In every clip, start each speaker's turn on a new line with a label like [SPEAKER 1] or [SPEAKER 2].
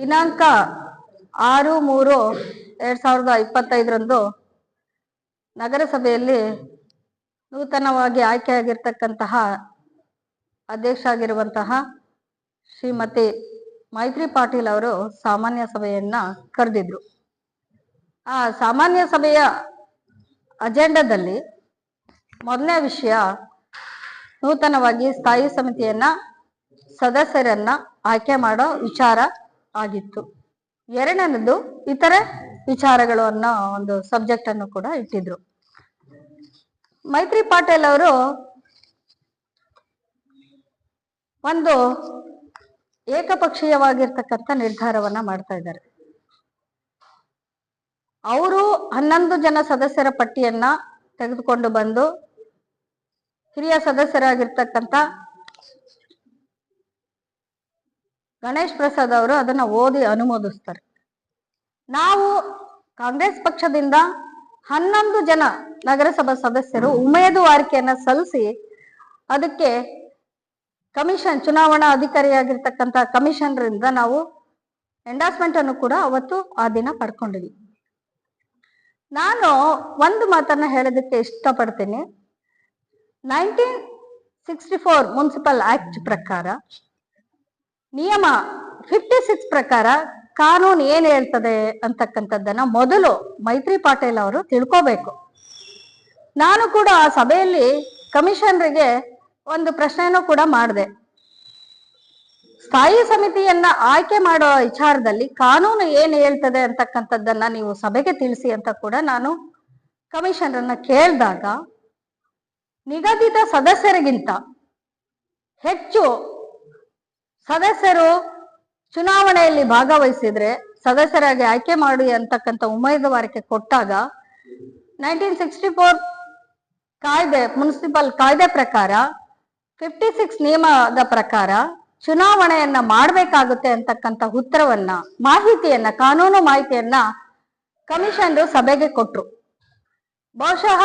[SPEAKER 1] ದಿನಾಂಕ ಆರು ಮೂರು ಎರಡ್ ಸಾವಿರದ ಇಪ್ಪತ್ತೈದರಂದು ನಗರಸಭೆಯಲ್ಲಿ ನೂತನವಾಗಿ ಆಯ್ಕೆಯಾಗಿರ್ತಕ್ಕಂತಹ ಅಧ್ಯಕ್ಷ ಆಗಿರುವಂತಹ ಶ್ರೀಮತಿ ಮೈತ್ರಿ ಪಾಟೀಲ್ ಅವರು ಸಾಮಾನ್ಯ ಸಭೆಯನ್ನ ಕರೆದಿದ್ರು. ಆ ಸಾಮಾನ್ಯ ಸಭೆಯ ಅಜೆಂಡಾದಲ್ಲಿ ಮೊದಲನೇ ವಿಷಯ ನೂತನವಾಗಿ ಸ್ಥಾಯಿ ಸಮಿತಿಯನ್ನ ಸದಸ್ಯರನ್ನ ಆಯ್ಕೆ ಮಾಡೋ ವಿಚಾರ ಆಗಿತ್ತು. ಎರಡನೇದು ಇತರ ವಿಚಾರಗಳು ಅನ್ನೋ ಒಂದು ಸಬ್ಜೆಕ್ಟ್ ಅನ್ನು ಕೂಡ ಇಟ್ಟಿದ್ರು. ಮೈತ್ರಿ ಪಾಟೇಲ್ ಅವರು ಒಂದು ಏಕಪಕ್ಷೀಯವಾಗಿರ್ತಕ್ಕಂಥ ನಿರ್ಧಾರವನ್ನ ಮಾಡ್ತಾ ಇದ್ದಾರೆ. ಅವರು ಹನ್ನೊಂದು ಜನ ಸದಸ್ಯರ ಪಟ್ಟಿಯನ್ನ ತೆಗೆದುಕೊಂಡು ಬಂದು ಹಿರಿಯ ಸದಸ್ಯರಾಗಿರ್ತಕ್ಕಂಥ ಗಣೇಶ್ ಪ್ರಸಾದ್ ಅವರು ಅದನ್ನ ಓದಿ ಅನುಮೋದಿಸ್ತಾರೆ. ನಾವು ಕಾಂಗ್ರೆಸ್ ಪಕ್ಷದಿಂದ ಹನ್ನೊಂದು ಜನ ನಗರಸಭಾ ಸದಸ್ಯರು ಉಮೇದುವಾರಿಕೆಯನ್ನ ಸಲ್ಲಿಸಿ ಅದಕ್ಕೆ ಕಮಿಷನ್, ಚುನಾವಣಾ ಅಧಿಕಾರಿಯಾಗಿರ್ತಕ್ಕಂಥ ಕಮಿಷನ್ರಿಂದ ನಾವು ಎಂಡಾಸ್ಮೆಂಟ್ ಅನ್ನು ಕೂಡ ಅವತ್ತು ಆ ದಿನ ಪಡ್ಕೊಂಡಿದ್ವಿ. ನಾನು ಒಂದು ಮಾತನ್ನ ಹೇಳೋದಕ್ಕೆ ಇಷ್ಟಪಡ್ತೀನಿ. Nineteen sixty four municipal act ಪ್ರಕಾರ ನಿಯಮ ಫಿಫ್ಟಿ ಸಿಕ್ಸ್ ಪ್ರಕಾರ ಕಾನೂನು ಏನ್ ಹೇಳ್ತದೆ ಅಂತಕ್ಕಂಥದ್ದನ್ನ ಮೊದಲು ಮೈತ್ರಿ ಪಾಟೀಲ್ ಅವರು ತಿಳ್ಕೋಬೇಕು. ನಾನು ಕೂಡ ಆ ಸಭೆಯಲ್ಲಿ ಕಮಿಷನರಿಗೆ ಒಂದು ಪ್ರಶ್ನೆನೂ ಕೂಡ ಮಾಡಿದೆ. ಸ್ಥಾಯಿ ಸಮಿತಿಯನ್ನ ಆಯ್ಕೆ ಮಾಡೋ ವಿಚಾರದಲ್ಲಿ ಕಾನೂನು ಏನ್ ಹೇಳ್ತದೆ ಅಂತಕ್ಕಂಥದ್ದನ್ನ ನೀವು ಸಭೆಗೆ ತಿಳಿಸಿ ಅಂತ ಕೂಡ ನಾನು ಕಮಿಷನರನ್ನ ಕೇಳಿದಾಗ, ನಿಗದಿತ ಸದಸ್ಯರಿಗಿಂತ ಹೆಚ್ಚು ಸದಸ್ಯರು ಚುನಾವಣೆಯಲ್ಲಿ ಭಾಗವಹಿಸಿದ್ರೆ ಸದಸ್ಯರಾಗಿ ಆಯ್ಕೆ ಮಾಡಿ ಅಂತಕ್ಕಂಥ ಉಮೇದುವಾರಿಕೆ ಕೊಟ್ಟಾಗ ನೈನ್ಟೀನ್ ಸಿಕ್ಸ್ಟಿ ಫೋರ್ ಕಾಯ್ದೆ ಮುನ್ಸಿಪಲ್ ಕಾಯ್ದೆ ಪ್ರಕಾರ ಫಿಫ್ಟಿ ಸಿಕ್ಸ್ ನಿಯಮದ ಪ್ರಕಾರ ಚುನಾವಣೆಯನ್ನ ಮಾಡಬೇಕಾಗುತ್ತೆ ಅಂತಕ್ಕಂಥ ಉತ್ತರವನ್ನ, ಮಾಹಿತಿಯನ್ನ, ಕಾನೂನು ಮಾಹಿತಿಯನ್ನ ಕಮಿಷನ್ರು ಸಭೆಗೆ ಕೊಟ್ರು. ಬಹುಶಃ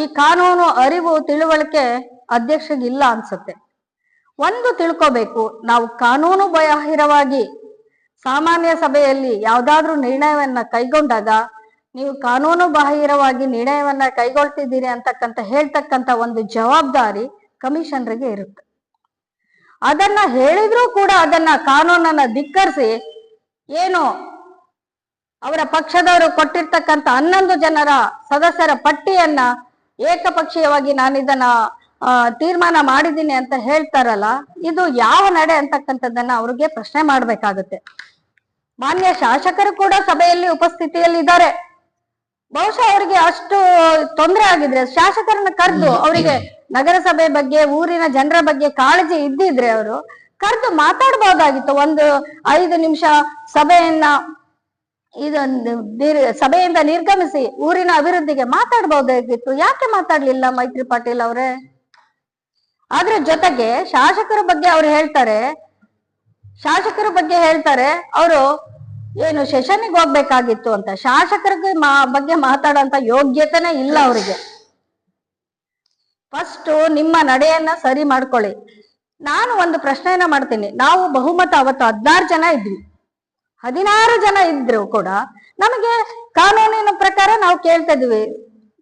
[SPEAKER 1] ಈ ಕಾನೂನು ಅರಿವು, ತಿಳುವಳಿಕೆ ಅಧ್ಯಕ್ಷಗಿಲ್ಲ ಅನ್ಸುತ್ತೆ. ಒಂದು ತಿಳ್ಕೋಬೇಕು. ನಾವು ಕಾನೂನು ಬಾಹಿರವಾಗಿ ಸಾಮಾನ್ಯ ಸಭೆಯಲ್ಲಿ ಯಾವ್ದಾದ್ರೂ ನಿರ್ಣಯವನ್ನ ಕೈಗೊಂಡಾಗ ನೀವು ಕಾನೂನು ಬಾಹಿರವಾಗಿ ನಿರ್ಣಯವನ್ನ ಕೈಗೊಳ್ತಿದ್ದೀರಿ ಅಂತಕ್ಕಂಥ ಹೇಳ್ತಕ್ಕಂಥ ಒಂದು ಜವಾಬ್ದಾರಿ ಕಮಿಷನರಿಗೆ ಇರುತ್ತೆ. ಅದನ್ನ ಹೇಳಿದ್ರೂ ಕೂಡ ಅದನ್ನ ಕಾನೂನನ್ನ ಧಿಕ್ಕರಿಸಿ ಏನು ಅವರ ಪಕ್ಷದವರು ಕೊಟ್ಟಿರ್ತಕ್ಕಂಥ ಹನ್ನೊಂದು ಜನರ ಸದಸ್ಯರ ಪಟ್ಟಿಯನ್ನ ಏಕಪಕ್ಷೀಯವಾಗಿ ನಾನು ಇದನ್ನ ಆ, ತೀರ್ಮಾನ ಮಾಡಿದ್ದೀನಿ ಅಂತ ಹೇಳ್ತಾರಲ್ಲ, ಇದು ಯಾವ ನಡೆ ಅಂತಕ್ಕಂಥದ್ದನ್ನ ಅವ್ರಿಗೆ ಪ್ರಶ್ನೆ ಮಾಡ್ಬೇಕಾಗತ್ತೆ. ಮಾನ್ಯ ಶಾಸಕರು ಕೂಡ ಸಭೆಯಲ್ಲಿ ಉಪಸ್ಥಿತಿಯಲ್ಲಿ ಇದ್ದಾರೆ. ಬಹುಶಃ ಅವರಿಗೆ ಅಷ್ಟು ತೊಂದರೆ ಆಗಿದ್ರೆ, ಶಾಸಕರನ್ನ ಕರೆದು ಅವರಿಗೆ ನಗರಸಭೆ ಬಗ್ಗೆ, ಊರಿನ ಜನರ ಬಗ್ಗೆ ಕಾಳಜಿ ಇದ್ದಿದ್ರೆ ಅವರು ಕರೆದು ಮಾತಾಡ್ಬೋದಾಗಿತ್ತು. ಒಂದು ಐದು ನಿಮಿಷ ಸಭೆಯನ್ನ ಇದೊಂದು ಸಭೆಯಿಂದ ನಿರ್ಗಮಿಸಿ ಊರಿನ ಅಭಿವೃದ್ಧಿಗೆ ಮಾತಾಡ್ಬೋದಾಗಿತ್ತು. ಯಾಕೆ ಮಾತಾಡ್ಲಿಲ್ಲ ಮೈತ್ರಿ ಪಾಟೀಲ್ ಅವರೇ? ಅದ್ರ ಜೊತೆಗೆ ಶಾಸಕರ ಬಗ್ಗೆ ಅವ್ರು ಹೇಳ್ತಾರೆ, ಶಾಸಕರ ಬಗ್ಗೆ ಹೇಳ್ತಾರೆ, ಅವರು ಏನು ಸೆಷನ್ಗೆ ಹೋಗ್ಬೇಕಾಗಿತ್ತು ಅಂತ. ಶಾಸಕರ ಬಗ್ಗೆ ಮಾತಾಡೋಂತ ಯೋಗ್ಯತೆನೇ ಇಲ್ಲ ಅವರಿಗೆ. ಫಸ್ಟ್ ನಿಮ್ಮ ನಡೆಯನ್ನ ಸರಿ ಮಾಡ್ಕೊಳ್ಳಿ. ನಾನು ಒಂದು ಪ್ರಶ್ನೆಯನ್ನ ಮಾಡ್ತೀನಿ. ನಾವು ಬಹುಮತ ಅವತ್ತು ಹದಿನಾರು ಜನ ಇದ್ವಿ. ಹದಿನಾರು ಜನ ಇದ್ರು ಕೂಡ ನಮಗೆ ಕಾನೂನಿನ ಪ್ರಕಾರ ನಾವು ಕೇಳ್ತಾ ಇದ್ವಿ.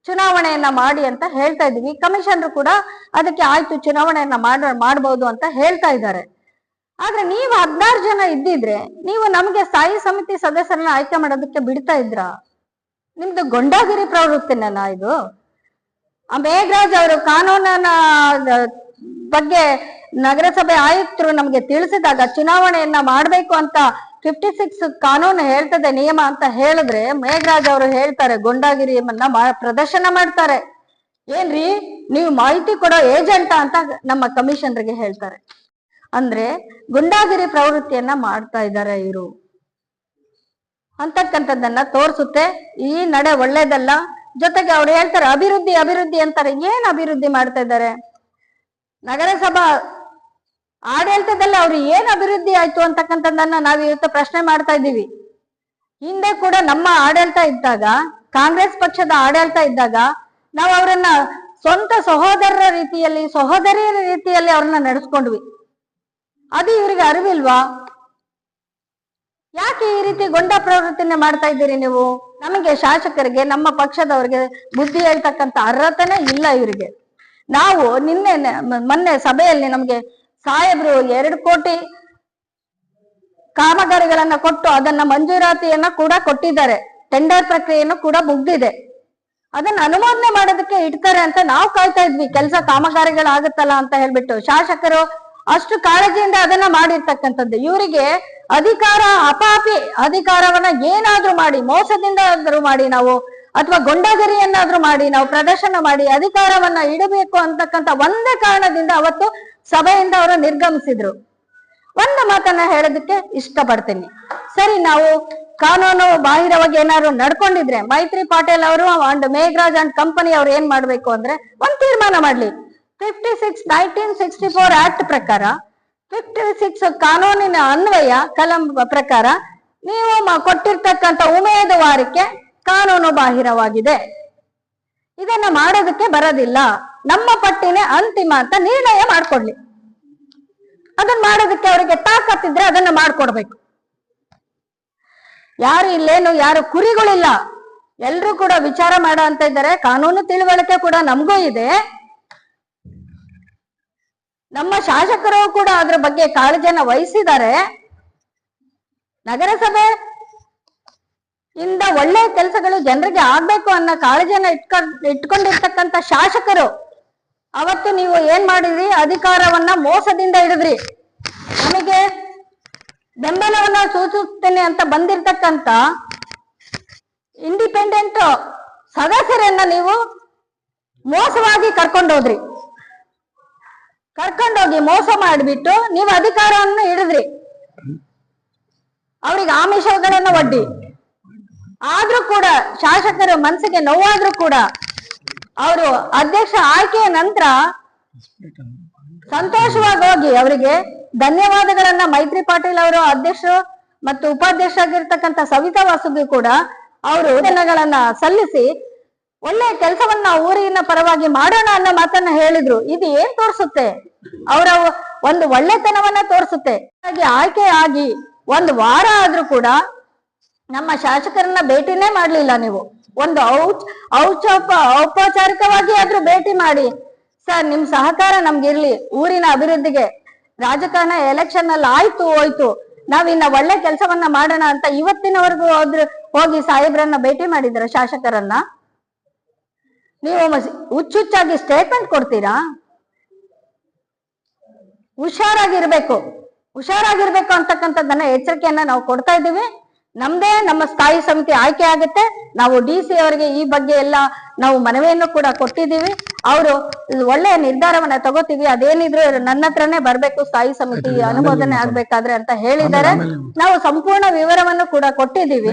[SPEAKER 1] ಚುನಾವಣೆಯನ್ನ ಮಾಡಿ ಅಂತ ಹೇಳ್ತಾ ಇದ್ದೀನಿ ಕಮಿಷನ್ರು ಕೂಡ ಅದಕ್ಕೆ ಆಯ್ತು ಚುನಾವಣೆಯನ್ನ ಮಾಡ, ಮಾಡ್ಬೋದು ಅಂತ ಹೇಳ್ತಾ ಇದ್ದಾರೆ. ಆದ್ರೆ ನೀವು ಹದಿನಾರು ಜನ ಇದ್ದಿದ್ರೆ ನೀವು ನಮಗೆ ಸ್ಥಾಯಿ ಸಮಿತಿ ಸದಸ್ಯರನ್ನ ಆಯ್ಕೆ ಮಾಡೋದಕ್ಕೆ ಬಿಡ್ತಾ ಇದ್ರ? ನಿಮ್ದು ಗೊಂಡಾಗಿರಿ ಪ್ರವೃತ್ತಿನ ಇದು? ಆ ಮೇಘರಾಜ್ ಅವರು ಕಾನೂನನ್ನ ಬಗ್ಗೆ ನಗರಸಭೆ ಆಯುಕ್ತರು ನಮ್ಗೆ ತಿಳಿಸಿದಾಗ ಚುನಾವಣೆಯನ್ನ ಮಾಡ್ಬೇಕು ಅಂತ ಫಿಫ್ಟಿ ಸಿಕ್ಸ್ ಕಾನೂನು ಹೇಳ್ತದೆ, ನಿಯಮ ಅಂತ ಹೇಳಿದ್ರೆ ಮೇಘರಾಜ್ ಅವರು ಹೇಳ್ತಾರೆ ಗೊಂಡಾಗಿರಿಯನ್ನ ಪ್ರದರ್ಶನ ಮಾಡ್ತಾರೆ. ಏನ್ರಿ? ನೀವು ಮಾಹಿತಿ ಕೊಡೋ ಏಜೆಂಟ ಅಂತ ನಮ್ಮ ಕಮಿಷನರ್ಗೆ ಹೇಳ್ತಾರೆ. ಅಂದ್ರೆ ಗುಂಡಾಗಿರಿ ಪ್ರವೃತ್ತಿಯನ್ನ ಮಾಡ್ತಾ ಇದ್ದಾರೆ ಇವರು. ಅಂತಕ್ಕಂಥದ್ದನ್ನ ತೋರಿಸುತ್ತೆ. ಈ ನಡೆ ಒಳ್ಳೇದಲ್ಲ. ಜೊತೆಗೆ ಅವ್ರು ಹೇಳ್ತಾರೆ, ಅಭಿವೃದ್ಧಿ ಅಭಿವೃದ್ಧಿ ಅಂತಾರೆ. ಏನ್ ಅಭಿವೃದ್ಧಿ ಮಾಡ್ತಾ ಇದ್ದಾರೆ? ನಗರಸಭಾ ಆಡಳಿತದಲ್ಲಿ ಅವ್ರು ಏನ್ ಅಭಿವೃದ್ಧಿ ಆಯ್ತು ಅಂತಕ್ಕಂಥದ್ದನ್ನ ನಾವು ಇವತ್ತು ಪ್ರಶ್ನೆ ಮಾಡ್ತಾ ಇದ್ದೀವಿ. ಹಿಂದೆ ಕೂಡ ನಮ್ಮ ಆಡಳಿತ ಇದ್ದಾಗ, ಕಾಂಗ್ರೆಸ್ ಪಕ್ಷದ ಆಡಳಿತ ಇದ್ದಾಗ, ನಾವು ಅವರನ್ನ ಸ್ವಂತ ಸಹೋದರರ ರೀತಿಯಲ್ಲಿ, ಸಹೋದರಿಯರ ರೀತಿಯಲ್ಲಿ ಅವ್ರನ್ನ ನಡೆಸ್ಕೊಂಡ್ವಿ. ಅದು ಇವರಿಗೆ ಅರಿವಿಲ್ವಾ? ಯಾಕೆ ಈ ರೀತಿ ಗೊಂಡ ಪ್ರವೃತ್ತಿನ ಮಾಡ್ತಾ ಇದ್ದೀರಿ ನೀವು? ನಮಗೆ ಶಾಸಕರಿಗೆ, ನಮ್ಮ ಪಕ್ಷದವ್ರಿಗೆ ಬುದ್ಧಿ ಹೇಳ್ತಕ್ಕಂತ ಅರ್ಹತೆನೇ ಇಲ್ಲ ಇವರಿಗೆ. ನಾವು ನಿನ್ನೆ ಮೊನ್ನೆ ಸಭೆಯಲ್ಲಿ ನಮಗೆ ಸಾಹೇಬ್ರು ಎರಡು ಕೋಟಿ ಕಾಮಗಾರಿಗಳನ್ನ ಕೊಟ್ಟು ಅದನ್ನ ಮಂಜೂರಾತಿಯನ್ನ ಕೂಡ ಕೊಟ್ಟಿದ್ದಾರೆ. ಟೆಂಡರ್ ಪ್ರಕ್ರಿಯೆಯನ್ನು ಕೂಡ ಮುಗ್ದಿದೆ. ಅದನ್ನ ಅನುಮೋದನೆ ಮಾಡೋದಕ್ಕೆ ಇಡ್ತಾರೆ ಅಂತ ನಾವು ಕಾಯ್ತಾ ಇದ್ವಿ. ಕೆಲಸ ಕಾಮಗಾರಿಗಳಾಗುತ್ತಲ್ಲ ಅಂತ ಹೇಳ್ಬಿಟ್ಟು ಶಾಸಕರು ಅಷ್ಟು ಕಾಳಜಿಯಿಂದ ಅದನ್ನ ಮಾಡಿರ್ತಕ್ಕಂಥದ್ದು. ಇವರಿಗೆ ಅಧಿಕಾರ, ಅಪಾಪಿ ಅಧಿಕಾರವನ್ನ ಏನಾದ್ರೂ ಮಾಡಿ, ಮೋಸದಿಂದ ಆದ್ರೂ ಮಾಡಿ ನಾವು, ಅಥವಾ ಗೊಂಡಾಗರಿಯನ್ನಾದ್ರೂ ಮಾಡಿ, ನಾವು ಪ್ರದರ್ಶನ ಮಾಡಿ, ಅಧಿಕಾರವನ್ನ ಇಡಬೇಕು ಅಂತಕ್ಕಂಥ ಒಂದೇ ಕಾರಣದಿಂದ ಅವತ್ತು ಸಭೆಯಿಂದ ಅವರು ನಿರ್ಗಮಿಸಿದ್ರು. ಒಂದು ಮಾತನ್ನ ಹೇಳೋದಕ್ಕೆ ಇಷ್ಟಪಡ್ತೀನಿ. ಸರಿ, ನಾವು ಕಾನೂನು ಬಾಹಿರವಾಗಿ ಏನಾದ್ರು ನಡ್ಕೊಂಡಿದ್ರೆ ಮೈತ್ರಿ ಪಾಟೇಲ್ ಅವರು ಅಂಡ್ ಮೇಘರಾಜ್ ಅಂಡ್ ಕಂಪನಿ ಅವ್ರು ಏನ್ ಮಾಡ್ಬೇಕು ಅಂದ್ರೆ ಒಂದ್ ತೀರ್ಮಾನ ಮಾಡ್ಲಿ. Fifty six nineteen sixty four act ಪ್ರಕಾರ ಫಿಫ್ಟಿ ಸಿಕ್ಸ್ ಕಾನೂನಿನ ಅನ್ವಯ ಕಲಂ ಪ್ರಕಾರ ನೀವು ಕೊಟ್ಟಿರ್ತಕ್ಕಂತ ಉಮೇದುವಾರಿಕೆ ಕಾನೂನು ಬಾಹಿರವಾಗಿದೆ. ಇದನ್ನ ಮಾಡೋದಕ್ಕೆ ಬರೋದಿಲ್ಲ. ನಮ್ಮ ಪಟ್ಟಿನೇ ಅಂತಿಮ ಅಂತ ನಿರ್ಣಯ ಮಾಡ್ಕೊಡ್ಲಿ. ಅದನ್ನ ಮಾಡೋದಕ್ಕೆ ಅವರಿಗೆ ತಾಕತ್ತಿದ್ರೆ ಅದನ್ನ ಮಾಡ್ಕೊಡ್ಬೇಕು. ಯಾರು ಇಲ್ಲೇನು, ಯಾರು ಕುರಿಗಳಿಲ್ಲ, ಎಲ್ರೂ ಕೂಡ ವಿಚಾರ ಮಾಡೋ ಅಂತ ಇದ್ದಾರೆ. ಕಾನೂನು ತಿಳುವಳಿಕೆ ಕೂಡ ನಮಗೂ ಇದೆ. ನಮ್ಮ ಶಾಸಕರು ಕೂಡ ಅದ್ರ ಬಗ್ಗೆ ಕಾಳಜಿಯನ್ನ ವಹಿಸಿದ್ದಾರೆ. ನಗರಸಭೆ ಇಂದ ಒಳ್ಳೆ ಕೆಲಸಗಳು ಜನರಿಗೆ ಆಗ್ಬೇಕು ಅನ್ನೋ ಕಾಳಜಿಯನ್ನ ಇಟ್ಕೊಂಡ್ ಇಟ್ಕೊಂಡಿರ್ತಕ್ಕಂಥ ಶಾಸಕರು ಅವತ್ತು ನೀವು ಏನ್ ಮಾಡಿದ್ರಿ? ಅಧಿಕಾರವನ್ನ ಮೋಸದಿಂದ ಹಿಡಿದ್ರಿ. ನಮಗೆ ಬೆಂಬಲವನ್ನ ಸೂಚಿಸುತ್ತೇನೆ ಅಂತ ಬಂದಿರತಕ್ಕಂತ ಇಂಡಿಪೆಂಡೆಂಟ್ ಸದಸ್ಯರನ್ನ ನೀವು ಮೋಸವಾಗಿ ಕರ್ಕೊಂಡೋದ್ರಿ ಕರ್ಕೊಂಡೋಗಿ ಮೋಸ ಮಾಡಿಬಿಟ್ಟು ನೀವು ಅಧಿಕಾರವನ್ನು ಹಿಡಿದ್ರಿ. ಅವ್ರಿಗೆ ಆಮಿಷಗಳನ್ನ ಒಡ್ಡಿ. ಆದ್ರೂ ಕೂಡ ಶಾಸಕರ ಮನಸ್ಸಿಗೆ ನೋವಾದ್ರೂ ಕೂಡ ಅವರು ಅಧ್ಯಕ್ಷ ಆಯ್ಕೆಯ ನಂತರ ಸಂತೋಷವಾಗಿ ಹೋಗಿ ಅವರಿಗೆ ಧನ್ಯವಾದಗಳನ್ನ. ಮೈತ್ರಿ ಪಾಟೀಲ್ ಅವರು ಅಧ್ಯಕ್ಷರು ಮತ್ತು ಉಪಾಧ್ಯಕ್ಷ ಆಗಿರ್ತಕ್ಕಂಥ ಸವಿತಾ ವಾಸುಗಿ ಕೂಡ ಅವರು ದಿನಗಳನ್ನ ಸಲ್ಲಿಸಿ ಒಳ್ಳೆ ಕೆಲಸವನ್ನ ಊರಿನ ಪರವಾಗಿ ಮಾಡೋಣ ಅನ್ನೋ ಮಾತನ್ನ ಹೇಳಿದ್ರು. ಇದು ಏನ್ ತೋರಿಸುತ್ತೆ? ಅವರ ಒಂದು ಒಳ್ಳೆತನವನ್ನ ತೋರಿಸುತ್ತೆ. ಹಾಗೆ ಆಯ್ಕೆ ಆಗಿ ಒಂದು ವಾರ ಆದ್ರೂ ಕೂಡ ನಮ್ಮ ಶಾಸಕರನ್ನ ಭೇಟಿನೇ ಮಾಡ್ಲಿಲ್ಲ ನೀವು. ಒಂದು ಔಚ, ಔಚಪ, ಔಪಚಾರಿಕವಾಗಿ ಆದ್ರೂ ಭೇಟಿ ಮಾಡಿ. ಸರ್, ನಿಮ್ ಸಹಕಾರ ನಮ್ಗಿರ್ಲಿ. ಊರಿನ ಅಭಿವೃದ್ಧಿಗೆ ರಾಜಕಾರಣ ಎಲೆಕ್ಷನ್ ಅಲ್ಲಿ ಆಯ್ತು, ಹೋಯ್ತು. ನಾವಿನ್ನ ಒಳ್ಳೆ ಕೆಲಸವನ್ನ ಮಾಡೋಣ ಅಂತ ಇವತ್ತಿನವರೆಗೂ ಹೋದ್ರ, ಹೋಗಿ ಸಾಹೇಬ್ರನ್ನ ಭೇಟಿ ಮಾಡಿದ್ರ ಶಾಸಕರನ್ನ? ನೀವು ಹುಚ್ಚುಚ್ಚಾಗಿ ಸ್ಟೇಟ್ಮೆಂಟ್ ಕೊಡ್ತೀರಾ? ಹುಷಾರಾಗಿರ್ಬೇಕು. ಹುಷಾರಾಗಿರ್ಬೇಕು ಅಂತಕ್ಕಂಥದ್ದನ್ನ ಎಚ್ಚರಿಕೆಯನ್ನ ನಾವು ಕೊಡ್ತಾ ಇದ್ದೀವಿ. ನಮ್ದೇ ನಮ್ಮ ಸ್ಥಾಯಿ ಸಮಿತಿ ಆಯ್ಕೆ ಆಗುತ್ತೆ. ನಾವು ಡಿ ಸಿ ಅವರಿಗೆ ಈ ಬಗ್ಗೆ ಎಲ್ಲ ನಾವು ಮನವಿಯನ್ನು ಕೂಡ ಕೊಟ್ಟಿದ್ದೀವಿ. ಅವರು ಒಳ್ಳೆಯ ನಿರ್ಧಾರವನ್ನ ತಗೋತೀವಿ. ಅದೇನಿದ್ರು ನನ್ನ ಹತ್ರನೇ ಬರ್ಬೇಕು ಸ್ಥಾಯಿ ಸಮಿತಿ ಅನುಮೋದನೆ ಆಗ್ಬೇಕಾದ್ರೆ ಅಂತ ಹೇಳಿದ್ದಾರೆ. ನಾವು ಸಂಪೂರ್ಣ ವಿವರವನ್ನು ಕೂಡ ಕೊಟ್ಟಿದ್ದೀವಿ.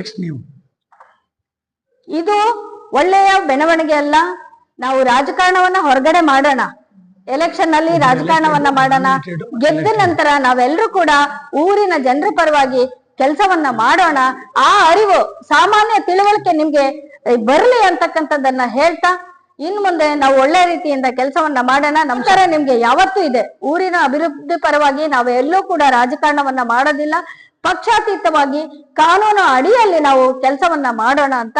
[SPEAKER 1] ಇದು ಒಳ್ಳೆಯ ಬೆಳವಣಿಗೆ ಅಲ್ಲ. ನಾವು ರಾಜಕಾರಣವನ್ನ ಹೊರಗಡೆ ಮಾಡೋಣ. ಎಲೆಕ್ಷನ್ನಲ್ಲಿ ರಾಜಕಾರಣವನ್ನ ಮಾಡೋಣ. ಗೆದ್ದ ನಂತರ ನಾವೆಲ್ಲರೂ ಕೂಡ ಊರಿನ ಜನರ ಪರವಾಗಿ ಕೆಲಸವನ್ನ ಮಾಡೋಣ. ಆ ಅರಿವು ಸಾಮಾನ್ಯ ತಿಳುವಳಿಕೆ ನಿಮ್ಗೆ ಬರಲಿ ಅಂತಕ್ಕಂಥದ್ದನ್ನ ಹೇಳ್ತಾ, ಇನ್ ಮುಂದೆ ನಾವು ಒಳ್ಳೆ ರೀತಿಯಿಂದ ಕೆಲಸವನ್ನ ಮಾಡೋಣ. ನಮ್ ತರ ನಿಮ್ಗೆ ಯಾವತ್ತೂ ಇದೆ. ಊರಿನ ಅಭಿವೃದ್ಧಿ ಪರವಾಗಿ ನಾವು ಎಲ್ಲೂ ಕೂಡ ರಾಜಕಾರಣವನ್ನ ಮಾಡೋದಿಲ್ಲ. ಪಕ್ಷಾತೀತವಾಗಿ ಕಾನೂನು ಅಡಿಯಲ್ಲಿ ನಾವು ಕೆಲಸವನ್ನ ಮಾಡೋಣ ಅಂತ